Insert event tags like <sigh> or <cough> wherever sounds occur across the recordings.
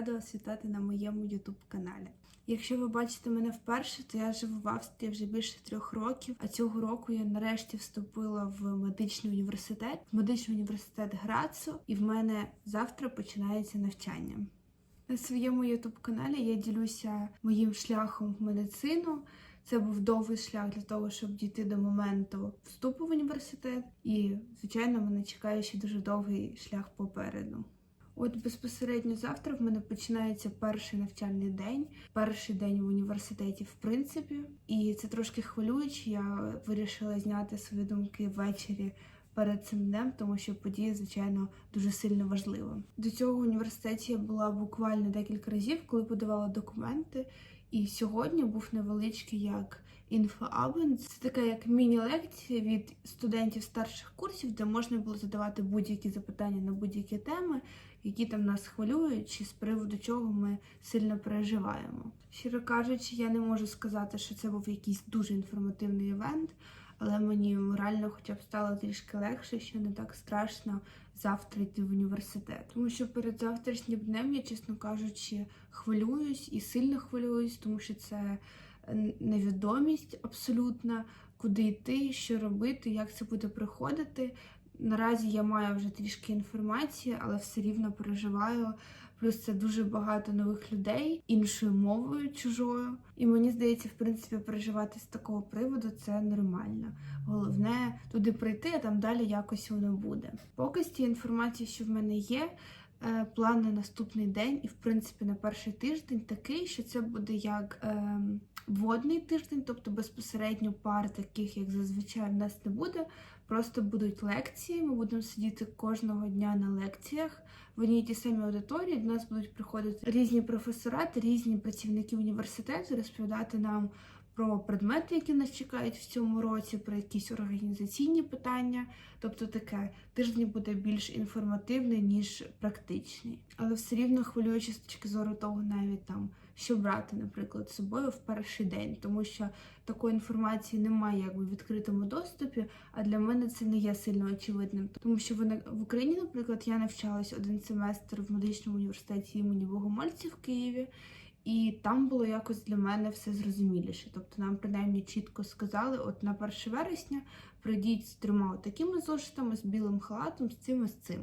рада вас на моєму YouTube каналі. Якщо ви бачите мене вперше, то я живу в Австрії вже більше трьох років. А цього року я нарешті вступила в медичний університет, в медичний університет Грацу, і в мене завтра починається навчання. На своєму YouTube каналі я ділюся моїм шляхом в медицину. Це був довгий шлях для того, щоб дійти до моменту вступу в університет, і звичайно, мене чекає ще дуже довгий шлях попереду. От безпосередньо завтра в мене починається перший навчальний день, перший день в університеті, в принципі, і це трошки хвилююче. Я вирішила зняти свої думки ввечері перед цим днем, тому що подія, звичайно, дуже сильно важлива. До цього в університеті я була буквально декілька разів, коли подавала документи. І сьогодні був невеличкий як інфоабен. Це така як міні-лекція від студентів старших курсів, де можна було задавати будь-які запитання на будь-які теми, які там нас хвилюють, чи з приводу чого ми сильно переживаємо. Щиро кажучи, я не можу сказати, що це був якийсь дуже інформативний івент, але мені морально хоча б стало трішки легше, що не так страшно завтра йти в університет. Тому що перед завтрашнім днем я, чесно кажучи, хвилююсь і сильно хвилююсь, тому що це невідомість абсолютна, куди йти, що робити, як це буде приходити. Наразі я маю вже трішки інформації, але все рівно переживаю. Плюс це дуже багато нових людей іншою мовою чужою. І мені здається, в принципі, переживати з такого приводу це нормально. Головне туди прийти, а там далі якось воно буде. Поки з тієї інформації, що в мене є, е, план на наступний день, і в принципі на перший тиждень такий, що це буде як. Е, Водний тиждень, тобто безпосередньо пар, таких як зазвичай в нас не буде. Просто будуть лекції. Ми будемо сидіти кожного дня на лекціях в одній ті самі аудиторії. До нас будуть приходити різні професорати, різні працівники університету, розповідати нам про предмети, які нас чекають в цьому році, про якісь організаційні питання. Тобто таке тиждень буде більш інформативний, ніж практичний. Але все рівно хвилюючи з точки зору того, навіть там. Що брати, наприклад, з собою в перший день, тому що такої інформації немає якби в відкритому доступі, а для мене це не є сильно очевидним. Тому що в Україні, наприклад, я навчалась один семестр в медичному університеті імені Богомольця в Києві, і там було якось для мене все зрозуміліше. Тобто нам принаймні чітко сказали: от на 1 вересня прийдіть з трьома такими зошитами, з білим халатом, з цим і з цим.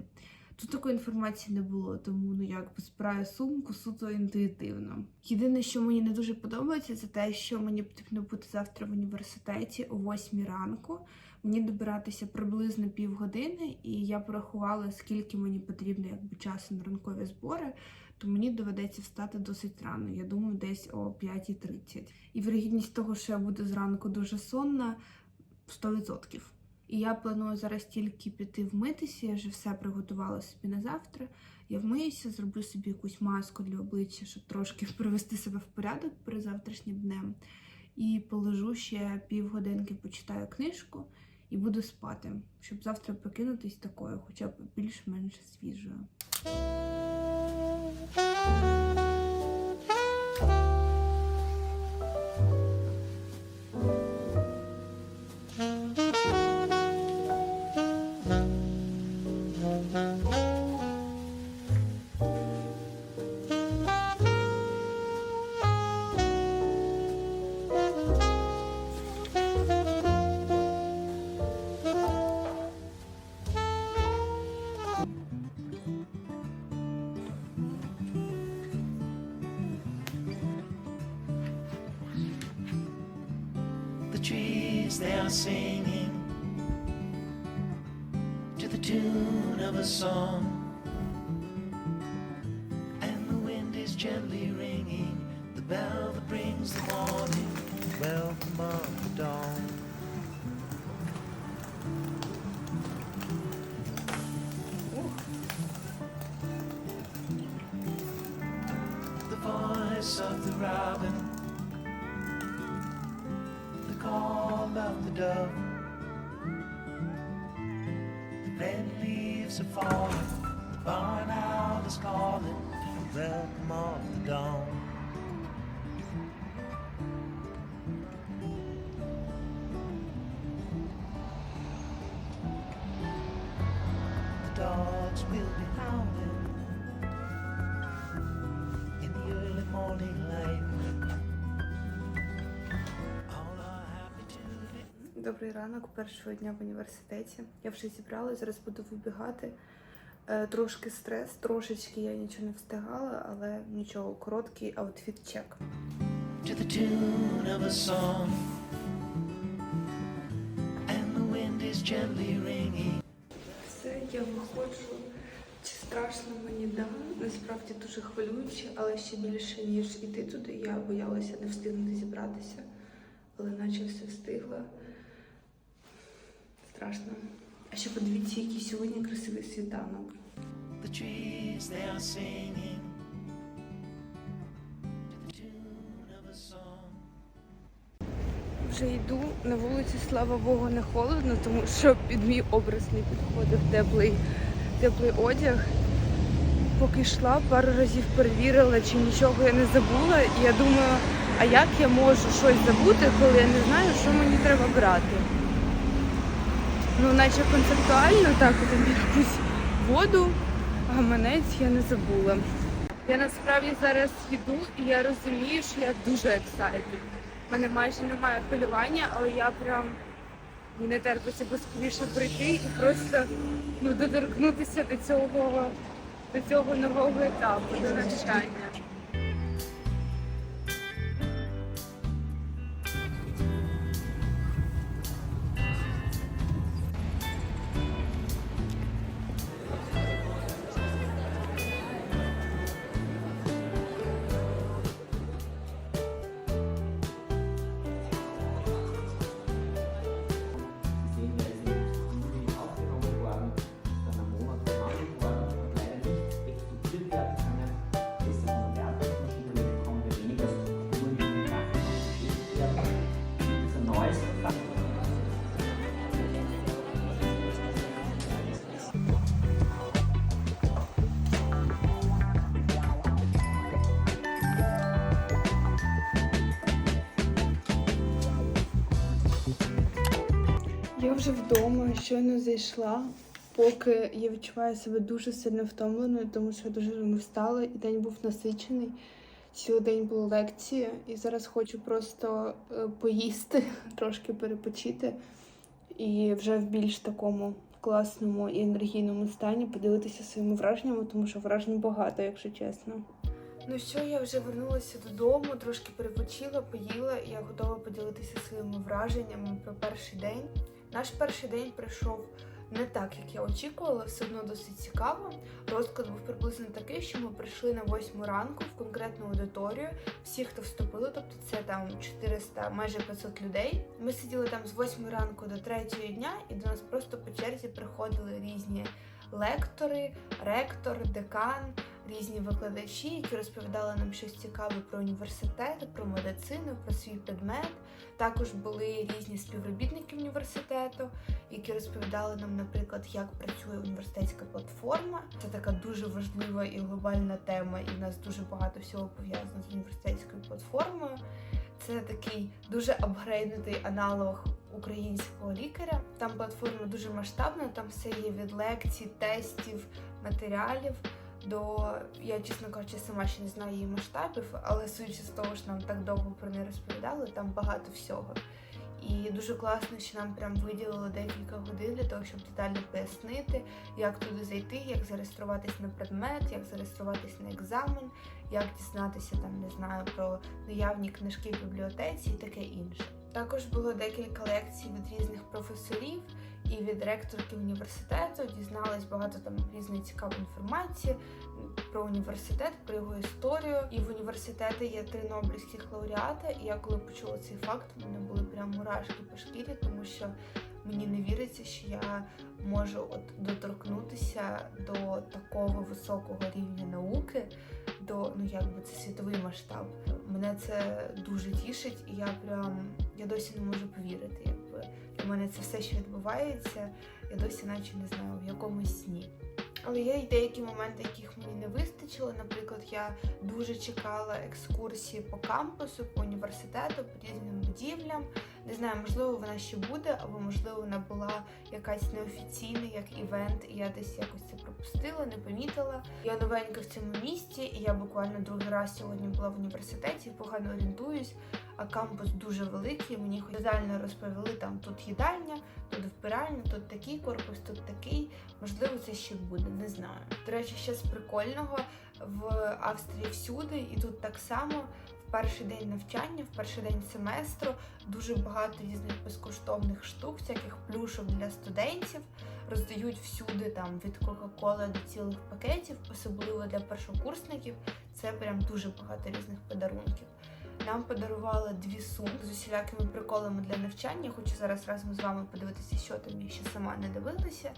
Тут такої інформації не було, тому ну якби збираю сумку суто інтуїтивно. Єдине, що мені не дуже подобається, це те, що мені потрібно бути завтра в університеті о 8 ранку. Мені добиратися приблизно півгодини, і я порахувала, скільки мені потрібно якби часу на ранкові збори. То мені доведеться встати досить рано. Я думаю, десь о 5.30. І вирогідність того, що я буду зранку дуже сонна, 100%. І я планую зараз тільки піти вмитися, я вже все приготувала собі на завтра. Я вмиюся, зроблю собі якусь маску для обличчя, щоб трошки <laughs> привести себе в порядок перед завтрашнім днем. І полежу ще півгодинки, почитаю книжку і буду спати, щоб завтра прокинутись такою, хоча б більш-менш свіжою. Trees they are singing to the tune of a song, and the wind is gently ringing the bell that brings the morning. Welcome the dawn. Dove. The red leaves are falling, the barn owl is calling, welcome of the dawn. Добрий ранок, першого дня в університеті. Я вже зібралася, зараз буду вибігати. Е, Трошки стрес, трошечки я нічого не встигала, але нічого, короткий аутфіт чек. to the tune of a song. And the wind is gently ringing. Все, я виходжу. Чи страшно мені да? Насправді дуже хвилююче, але ще більше ніж іти туди. Я боялася не встигнути зібратися, але наче все встигла. Страшно. А ще подивіться, який сьогодні красивий світанок. The trees, they are singing. Вже йду на вулиці, слава Богу, не холодно, тому що під мій образ не підходив теплий, теплий одяг. Поки йшла, пару разів перевірила, чи нічого я не забула. І я думаю, а як я можу щось забути, коли я не знаю, що мені треба брати? Ну, наче концептуально, так, там якусь воду, гаманець я не забула. Я насправді зараз йду і я розумію, що я дуже excited. У мене майже немає хвилювання, але я прям не терпиться поскоріше прийти і просто ну, доторкнутися до цього, до цього нового етапу, до навчання. Я вже вдома, щойно зайшла, поки я відчуваю себе дуже сильно втомленою, тому що я дуже рано встала, і день був насичений. Цілий день були лекції, і зараз хочу просто е, поїсти, <laughs> трошки перепочити і вже в більш такому класному і енергійному стані поділитися своїми враженнями, тому що вражень багато, якщо чесно. Ну що, я вже вернулася додому, трошки перепочила, поїла, і я готова поділитися своїми враженнями про перший день. Наш перший день пройшов не так, як я очікувала, все одно досить цікаво. Розклад був приблизно такий, що ми прийшли на 8 ранку в конкретну аудиторію. Всі, хто вступили, тобто це там 400, майже 500 людей. Ми сиділи там з 8 ранку до 3 дня, і до нас просто по черзі приходили різні лектори, ректор, декан, різні викладачі, які розповідали нам щось цікаве про університет, про медицину, про свій предмет. Також були різні співробітники університету, які розповідали нам, наприклад, як працює університетська платформа. Це така дуже важлива і глобальна тема, і в нас дуже багато всього пов'язано з університетською платформою. Це такий дуже апгрейднутий аналог українського лікаря. Там платформа дуже масштабна, там все є від лекцій, тестів, матеріалів. До я, чесно кажучи, сама ще не знаю її масштабів, але судячи з того, що нам так довго про неї розповідали, там багато всього. І дуже класно, що нам прям виділили декілька годин для того, щоб детально пояснити, як туди зайти, як зареєструватись на предмет, як зареєструватись на екзамен, як дізнатися там, не знаю, про наявні книжки в бібліотеці і таке інше. Також було декілька лекцій від різних професорів і від ректорки університету. Дізналась багато там різної цікавої інформації про університет, про його історію. І в університеті є три нобелівських лауреата. І я коли почула цей факт, в мене були прям мурашки по шкірі, тому що мені не віриться, що я можу от доторкнутися до такого високого рівня науки, до ну якби це світовий масштаб. Мене це дуже тішить, і я прям я досі не можу повірити, у мене це все, що відбувається, я досі наче не знаю в якомусь сні. Але є й деякі моменти, яких мені не вистачило. Наприклад, я дуже чекала екскурсії по кампусу, по університету, по різним будівлям. Не знаю, можливо, вона ще буде, або можливо вона була якась неофіційна, як івент, і я десь якось це пропустила, не помітила. Я новенька в цьому місті, і я буквально другий раз сьогодні була в університеті, погано орієнтуюсь. а кампус дуже великий. Мені детально розповіли, там тут їдальня, тут вбиральня, тут такий корпус, тут такий. Можливо, це ще буде, не знаю. До речі, ще з прикольного в Австрії всюди, і тут так само. Перший день навчання, в перший день семестру дуже багато різних безкоштовних штук, всяких плюшок для студентів. Роздають всюди там від Кока-Коли до цілих пакетів, особливо для першокурсників. Це прям дуже багато різних подарунків. Нам подарували дві сумки з усілякими приколами для навчання. Хочу зараз разом з вами подивитися, що там я ще сама не дивилася.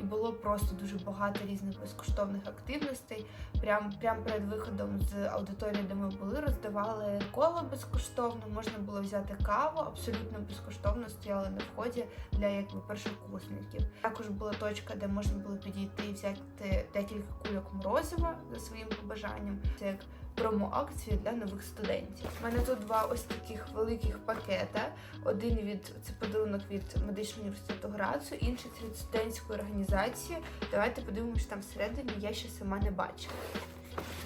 І було просто дуже багато різних безкоштовних активностей. Прям, прям перед виходом з аудиторії, де ми були, роздавали коло безкоштовно. Можна було взяти каву, абсолютно безкоштовно стояли на вході для якби першокурсників. Також була точка, де можна було підійти і взяти декілька кульок морозива за своїм побажанням. Це як промо-акцію для нових студентів. У мене тут два ось таких великих пакета. Один від це подарунок від медичного університету Грацу, інший це від студентської організації. Давайте подивимося, там всередині я ще сама не бачила.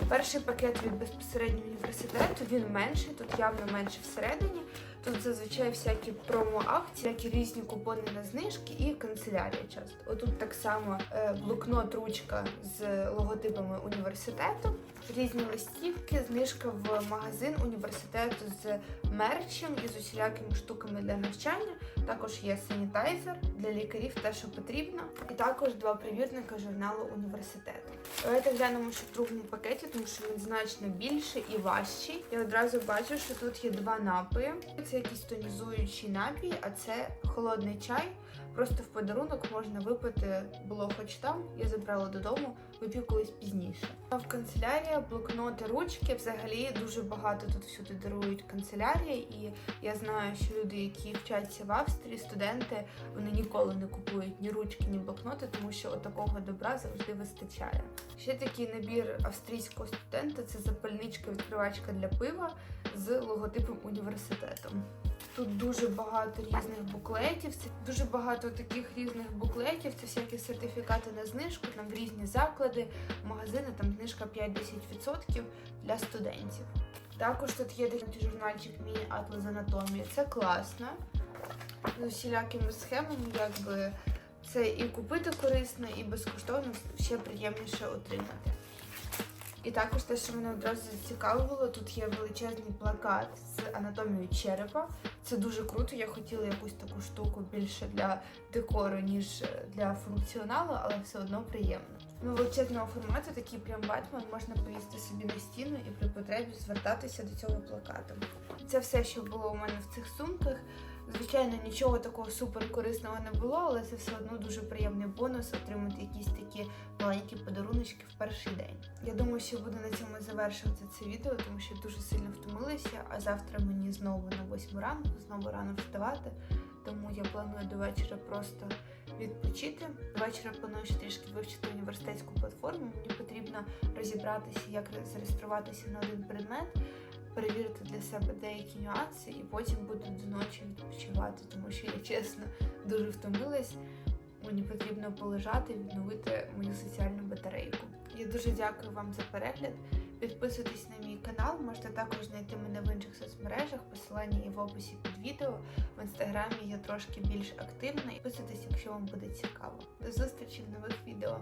Перший пакет від безпосереднього університету, він менший, тут явно менше всередині. Тут зазвичай всякі промо-акції, які різні купони на знижки і канцелярія часто. Отут так само е, блокнот, ручка з логотипами університету, різні листівки, знижка в магазин університету з мерчем і з усілякими штуками для навчання. Також є санітайзер для лікарів, те, що потрібно. І також два примірника журналу університету. Давайте глянемо, що в другому пакеті, тому що він значно більший і важчий. Я одразу бачу, що тут є два напої. Це якийсь тонізуючий напій, а це холодний чай. Просто в подарунок можна випити було хоч там. Я забрала додому, вип'ю колись пізніше. А в канцелярія, блокноти, ручки. Взагалі дуже багато тут всюди дарують канцелярії, і я знаю, що люди, які вчаться в Австрії, студенти, вони ніколи не купують ні ручки, ні блокноти, тому що отакого добра завжди вистачає. Ще такий набір австрійського студента це запальничка відкривачка для пива з логотипом університету. Тут дуже багато різних буклетів. Це дуже багато таких різних буклетів. Це всякі сертифікати на знижку, там в різні заклади, магазини, там знижка 5-10% для студентів. Також тут є такий журнальчик Міні Атлас анатомії. Це класно. З усілякими схемами, якби це і купити корисно, і безкоштовно ще приємніше отримати. І також те, що мене одразу зацікавило, тут є величезний плакат з анатомією черепа. Це дуже круто. Я хотіла якусь таку штуку більше для декору, ніж для функціоналу, але все одно приємно. Ну, величезного формату, такий прям батман, можна повісти собі на стіну і при потребі звертатися до цього плакату. Це все, що було у мене в цих сумках. Звичайно, нічого такого супер корисного не було, але це все одно дуже приємний бонус отримати якісь такі маленькі подаруночки в перший день. Я думаю, що буду на цьому завершувати це відео, тому що дуже сильно втомилася. А завтра мені знову на 8 ранку, знову рано вставати. Тому я планую до вечора просто відпочити. До вечора планую ще трішки вивчити університетську платформу. Мені потрібно розібратися, як зареєструватися на один предмет перевірити для себе деякі нюанси, і потім буду до ночі відпочивати, тому що я чесно дуже втомилась. Мені потрібно полежати, відновити мою соціальну батарейку. Я дуже дякую вам за перегляд. Підписуйтесь на мій канал, можете також знайти мене в інших соцмережах. Посилання є в описі під відео. В інстаграмі я трошки більш активна. Підписуйтесь, якщо вам буде цікаво. До зустрічі в нових відео.